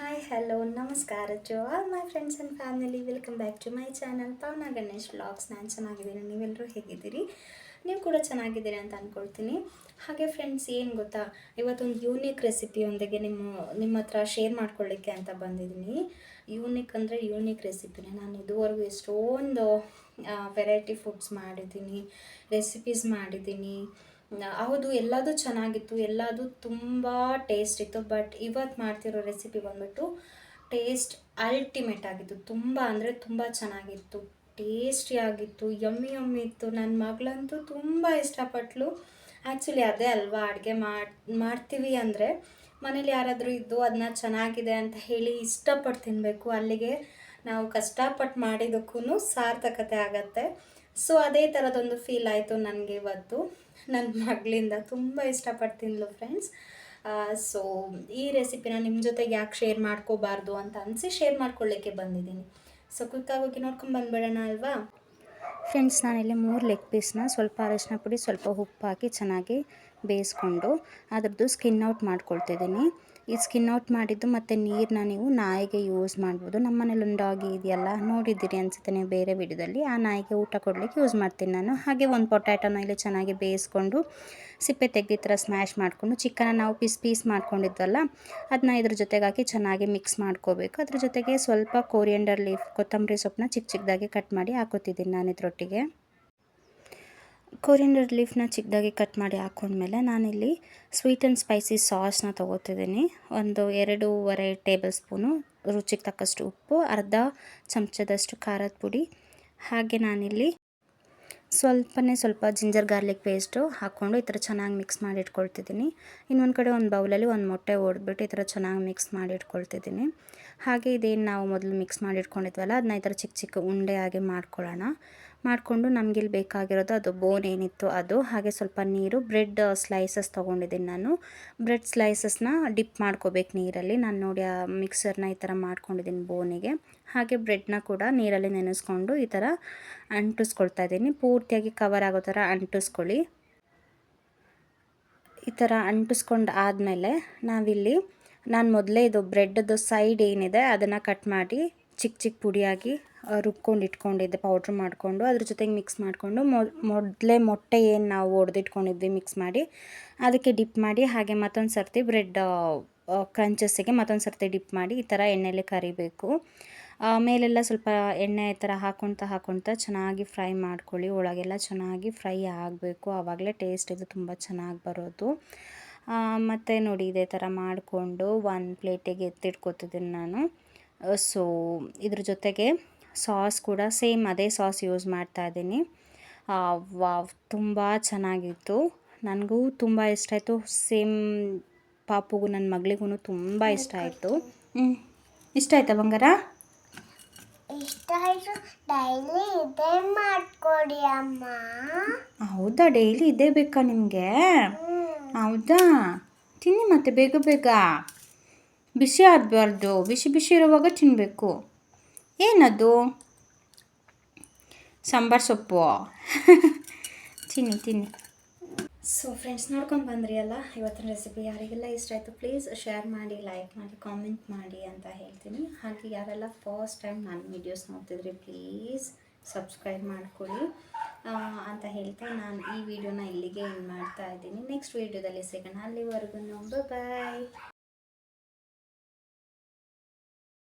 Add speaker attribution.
Speaker 1: Hi hello ನಮಸ್ಕಾರ. To all my friends and family welcome back to my channel Pavana Ganesh blogs ನಾನು ಚೆನ್ನಾಗಿದ್ದೀನಿ. ನೀವೆಲ್ಲರೂ ಹೇಗಿದ್ದೀರಿ? ನೀವು ಕೂಡ ಚೆನ್ನಾಗಿದ್ದೀರಿ ಅಂತ ಅಂದ್ಕೊಳ್ತೀನಿ ಹಾಗೆ ಫ್ರೆಂಡ್ಸ್ ಏನು ಗೊತ್ತಾ? ಇವತ್ತೊಂದು ಯೂನಿಕ್ ರೆಸಿಪಿಯೊಂದಿಗೆ ನಿಮ್ಮ ನಿಮ್ಮ ಹತ್ರ ಶೇರ್ ಮಾಡ್ಕೊಳ್ಳಿಕ್ಕೆ ಅಂತ ಬಂದಿದ್ದೀನಿ. ಯೂನಿಕ್ ಅಂದರೆ ಯೂನಿಕ್ ರೆಸಿಪಿನೇ ನಾನು ಇದುವರೆಗೂ ಎಷ್ಟೊಂದು ವೆರೈಟಿ ಫುಡ್ಸ್ ಮಾಡಿದ್ದೀನಿ ರೆಸಿಪೀಸ್ ಮಾಡಿದ್ದೀನಿ. ಹೌದು, ಎಲ್ಲದೂ ಚೆನ್ನಾಗಿತ್ತು, ಎಲ್ಲದೂ ತುಂಬ ಟೇಸ್ಟ್ ಇತ್ತು ಬಟ್ ಇವತ್ತು ಮಾಡ್ತಿರೋ ರೆಸಿಪಿ ಬಂದ್ಬಿಟ್ಟು ಟೇಸ್ಟ್ ಅಲ್ಟಿಮೇಟ್ ಆಗಿತ್ತು. ತುಂಬ ಅಂದರೆ ತುಂಬ ಚೆನ್ನಾಗಿತ್ತು ಟೇಸ್ಟಿಯಾಗಿತ್ತು ಯಮ್ಮಿ ಯಮ್ಮಿ ಇತ್ತು. ನನ್ನ ಮಗಳಂತೂ ತುಂಬ ಇಷ್ಟಪಟ್ಲು. ಆ್ಯಕ್ಚುಲಿ ಅದೇ ಅಲ್ವಾ, ಅಡುಗೆ ಮಾಡಿ, ಮಾಡ್ತೀವಿ ಅಂದರೆ ಮನೇಲಿ ಯಾರಾದರೂ ಇದ್ದು ಅದನ್ನ ಚೆನ್ನಾಗಿದೆ ಅಂತ ಹೇಳಿ ಇಷ್ಟಪಟ್ಟು ತಿನ್ನಬೇಕು ಅಲ್ಲಿಗೆ ನಾವು ಕಷ್ಟಪಟ್ಟು ಮಾಡಿದ್ದಕ್ಕೂ ಸಾರ್ಥಕತೆ ಆಗತ್ತೆ. ಸೊ ಅದೇ ಥರದೊಂದು ಫೀಲ್ ಆಯಿತು ನನಗೆ ಇವತ್ತು. ನನ್ನ ಮಗಳಿಂದ ತುಂಬ ಇಷ್ಟಪಟ್ಟು ಫ್ರೆಂಡ್ಸ್ ಸೊ ಈ ರೆಸಿಪಿನ ನಿಮ್ಮ ಜೊತೆಗೆ ಯಾಕೆ ಶೇರ್ ಮಾಡ್ಕೋಬಾರ್ದು ಅಂತ ಅನಿಸಿ ಶೇರ್ ಮಾಡ್ಕೊಳ್ಳಿಕ್ಕೆ ಬಂದಿದ್ದೀನಿ. ಸೊ ಕ್ವಿಕ್ಕಾಗಿ ಹೋಗಿ ನೋಡ್ಕೊಂಡು ಅಲ್ವಾ? ಫ್ರೆಂಡ್ಸ್ ನಾನಿಲ್ಲಿ ಮೂರು ಲೆಗ್ ಪೀಸ್ನ ಸ್ವಲ್ಪ ಅರಶಿನ ಪುಡಿ, ಸ್ವಲ್ಪ ಉಪ್ಪು ಹಾಕಿ ಚೆನ್ನಾಗಿ ಬೇಯಿಸ್ಕೊಂಡು ಅದ್ರದ್ದು ಸ್ಕಿನ್ ಔಟ್ ಮಾಡ್ಕೊಳ್ತಿದ್ದೀನಿ. ಈ ಸ್ಕಿನ್ ಔಟ್ ಮಾಡಿದ್ದು ಮತ್ತು ನೀರನ್ನ ನೀವು ನಾಯಿಗೆ ಯೂಸ್ ಮಾಡ್ಬೋದು. ನಮ್ಮ ಮನೇಲಿ ಒಂದು ಡಾಗಿ ಇದೆಯಲ್ಲ, ನೋಡಿದ್ದೀರಿ ಅನಿಸುತ್ತೆ ನೀವು ಬೇರೆ ವಿಡಿಯೋದಲ್ಲಿ. ಆ ನಾಯಿಗೆ ಊಟ ಕೊಡಲಿಕ್ಕೆ ಯೂಸ್ ಮಾಡ್ತೀನಿ ನಾನು. ಹಾಗೆ ಒಂದು ಪೊಟ್ಯಾಟೋನ ಇಲ್ಲಿ ಚೆನ್ನಾಗಿ ಬೇಯಿಸ್ಕೊಂಡು ಸಿಪ್ಪೆ ತೆಗೆದು ಥರ ಸ್ಮ್ಯಾಶ್ ಮಾಡಿಕೊಂಡು ಚಿಕನ್ನ ನಾವು ಪೀಸ್ ಪೀಸ್ ಮಾಡ್ಕೊಂಡಿದ್ವಲ್ಲ ಅದನ್ನ ಇದ್ರ ಜೊತೆಗೆ ಹಾಕಿ ಚೆನ್ನಾಗಿ ಮಿಕ್ಸ್ ಮಾಡ್ಕೋಬೇಕು. ಅದ್ರ ಜೊತೆಗೆ ಸ್ವಲ್ಪ ಕೋರಿಯಂಡರ್ ಲೀಫ್ ಕೊತ್ತಂಬರಿ ಸೊಪ್ಪನ್ನ ಚಿಕ್ಕ ಚಿಕ್ಕದಾಗಿ ಕಟ್ ಮಾಡಿ ಹಾಕೋತಿದ್ದೀನಿ ನಾನು ಇದ್ರೊಟ್ಟಿಗೆ. ಕೊರಿಯಂಡರ್ ಲೀಫ್ನ ಚಿಕ್ಕದಾಗಿ ಕಟ್ ಮಾಡಿ ಹಾಕೊಂಡ್ಮೇಲೆ ನಾನಿಲ್ಲಿ ಸ್ವೀಟ್ ಆ್ಯಂಡ್ ಸ್ಪೈಸಿ ಸಾಸ್ನ ತೊಗೋತಿದ್ದೀನಿ. ಒಂದು ಎರಡೂವರೆ ಟೇಬಲ್ ಸ್ಪೂನು ರುಚಿಗೆ ತಕ್ಕಷ್ಟು ಉಪ್ಪು, ಅರ್ಧ ಚಮಚದಷ್ಟು ಖಾರದ ಪುಡಿ. ಹಾಗೆ ನಾನಿಲ್ಲಿ ಸ್ವಲ್ಪನೇ ಸ್ವಲ್ಪ ಜಿಂಜರ್ ಗಾರ್ಲಿಕ್ ಪೇಸ್ಟು ಹಾಕ್ಕೊಂಡು ಈ ಥರ ಚೆನ್ನಾಗಿ ಮಿಕ್ಸ್ ಮಾಡಿ ಇಟ್ಕೊಳ್ತಿದ್ದೀನಿ. ಇನ್ನೊಂದು ಕಡೆ ಒಂದು ಬೌಲಲ್ಲಿ ಒಂದು ಮೊಟ್ಟೆ ಓಡ್ಬಿಟ್ಟು ಈ ಥರ ಚೆನ್ನಾಗಿ ಮಿಕ್ಸ್ ಮಾಡಿ ಇಟ್ಕೊಳ್ತಿದ್ದೀನಿ. ಹಾಗೆ ಇದೇನು ನಾವು ಮೊದಲು ಮಿಕ್ಸ್ ಮಾಡಿ ಇಟ್ಕೊಂಡಿದ್ವಲ್ಲ ಅದನ್ನ ಈ ಥರ ಚಿಕ್ಕ ಚಿಕ್ಕ ಉಂಡೆ ಆಗಿ ಮಾಡ್ಕೊಳ್ಳೋಣ. ಮಾಡಿಕೊಂಡು ನಮಗಿಲ್ಲಿ ಬೇಕಾಗಿರೋದು ಅದು ಬೋನ್ ಏನಿತ್ತು ಅದು, ಹಾಗೆ ಸ್ವಲ್ಪ ನೀರು ಬ್ರೆಡ್ ಸ್ಲೈಸಸ್ ತೊಗೊಂಡಿದ್ದೀನಿ ನಾನು. ಬ್ರೆಡ್ ಸ್ಲೈಸಸ್ನ ಡಿಪ್ ಮಾಡ್ಕೋಬೇಕು ನೀರಲ್ಲಿ. ನಾನು ನೋಡಿ ಆ ಮಿಕ್ಸರ್ನ ಈ ಥರ ಮಾಡ್ಕೊಂಡಿದ್ದೀನಿ ಬೋನಿಗೆ ಹಾಗೆ ಬ್ರೆಡ್ನ ಕೂಡ ನೀರಲ್ಲಿ ನೆನೆಸ್ಕೊಂಡು ಈ ಥರ ಅಂಟಿಸ್ಕೊಳ್ತಾ ಇದ್ದೀನಿ. ಪೂರ್ತಿಯಾಗಿ ಕವರ್ ಆಗೋ ಥರ ಅಂಟಿಸ್ಕೊಳ್ಳಿ. ಈ ಥರ ಅಂಟಿಸ್ಕೊಂಡು ಆದಮೇಲೆ ನಾವಿಲ್ಲಿ, ನಾನು ಮೊದಲೇ ಇದು ಬ್ರೆಡ್ದು ಸೈಡ್ ಏನಿದೆ ಅದನ್ನು ಕಟ್ ಮಾಡಿ ಚಿಕ್ಕ ಚಿಕ್ಕ ಪುಡಿಯಾಗಿ ರುಬ್ಕೊಂಡು ಇಟ್ಕೊಂಡಿದ್ದೆ ಪೌಡ್ರ್ ಮಾಡಿಕೊಂಡು. ಅದ್ರ ಜೊತೆಗೆ ಮಿಕ್ಸ್ ಮಾಡಿಕೊಂಡು ಮೊದಲೇ ಮೊಟ್ಟೆ ಏನು ನಾವು ಒಡೆದಿಟ್ಕೊಂಡಿದ್ವಿ ಮಿಕ್ಸ್ ಮಾಡಿ, ಅದಕ್ಕೆ ಡಿಪ್ ಮಾಡಿ, ಹಾಗೆ ಮತ್ತೊಂದು ಸರ್ತಿ ಬ್ರೆಡ್ ಕ್ರಂಚಸ್ಸಿಗೆ ಮತ್ತೊಂದು ಸರ್ತಿ ಡಿಪ್ ಮಾಡಿ, ಈ ಥರ ಎಣ್ಣೆಯಲ್ಲಿ ಕರಿಬೇಕು. ಮೇಲೆಲ್ಲ ಸ್ವಲ್ಪ ಎಣ್ಣೆ ಈ ಥರ ಹಾಕ್ಕೊಳ್ತಾ ಹಾಕ್ಕೊಳ್ತಾ ಚೆನ್ನಾಗಿ ಫ್ರೈ ಮಾಡ್ಕೊಳ್ಳಿ. ಒಳಗೆಲ್ಲ ಚೆನ್ನಾಗಿ ಫ್ರೈ ಆಗಬೇಕು. ಆವಾಗಲೇ ಟೇಸ್ಟ್ ಇದು ತುಂಬ ಚೆನ್ನಾಗಿ ಬರೋದು. ಮತ್ತು ನೋಡಿ ಇದೇ ಥರ ಮಾಡಿಕೊಂಡು ಒಂದು ಪ್ಲೇಟಿಗೆ ಎತ್ತಿಟ್ಕೊತಿದ್ದೀನಿ ನಾನು. ಸೊ ಇದ್ರ ಜೊತೆಗೆ ಸಾಸ್ ಕೂಡ ಸೇಮ್ ಅದೇ ಸಾಸ್ ಯೂಸ್ ಮಾಡ್ತಾ ಇದ್ದೀನಿ. ವಾವ್ ತುಂಬ ಚೆನ್ನಾಗಿತ್ತು. ನನಗೂ ತುಂಬ ಇಷ್ಟ ಆಯಿತು. ಸೇಮ್ ಪಾಪುಗೂ ನನ್ನ ಮಗಳಿಗೂ ತುಂಬ ಇಷ್ಟ ಆಯಿತು. ಹ್ಞೂ ಇಷ್ಟ ಆಯ್ತಾ ಬಂಗಾರ?
Speaker 2: ಇಷ್ಟ ಆಯ್ತು. ಡೈಲಿ ಇದೇ ಮಾಡ್ಕೊಡಿ ಅಮ್ಮ.
Speaker 1: ಹೌದಾ? ಡೈಲಿ ಇದೇ ಬೇಕಾ ನಿಮಗೆ? ಹೌದಾ? ತಿನ್ನಿ ಮತ್ತೆ ಬೇಗ ಬೇಗ. ಬಿಸಿ ಆಗಬಾರ್ದು. ಬಿಸಿ ಬಿಸಿ ಇರುವಾಗ ತಿನ್ನಬೇಕು ಏನದು? ಸಾಂಬಾರು ಸೊಪ್ಪು. ತಿನ್ನಿ ತಿನ್ನಿ. ಸೊ ಫ್ರೆಂಡ್ಸ್ ನೋಡ್ಕೊಂಡು ಬಂದ್ರಿ ಅಲ್ಲ? ಇವತ್ತಿನ ರೆಸಿಪಿ ಯಾರಿಗೆಲ್ಲ ಇಷ್ಟ ಆಯಿತು ಪ್ಲೀಸ್ ಶೇರ್ ಮಾಡಿ ಲೈಕ್ ಮಾಡಿ ಕಾಮೆಂಟ್ ಮಾಡಿ ಅಂತ ಹೇಳ್ತೀನಿ. ಹಾಗೆ ಯಾರೆಲ್ಲ ಫಸ್ಟ್ ಟೈಮ್ ನನ್ನ ವೀಡಿಯೋಸ್ ನೋಡ್ತಿದ್ರಿ ಪ್ಲೀಸ್ ಸಬ್ಸ್ಕ್ರೈಬ್ ಮಾಡಿಕೊಡಿ ಅಂತ ಹೇಳ್ತಾ ನಾನು ಈ ವಿಡಿಯೋನ ಇಲ್ಲಿಗೆ ಏನು ಮಾಡ್ತಾ ಇದ್ದೀನಿ. ನೆಕ್ಸ್ಟ್ ವೀಡಿಯೋದಲ್ಲಿ ಸಿಗೋಣ. ಅಲ್ಲಿವರೆಗೂ ಬಾಯ್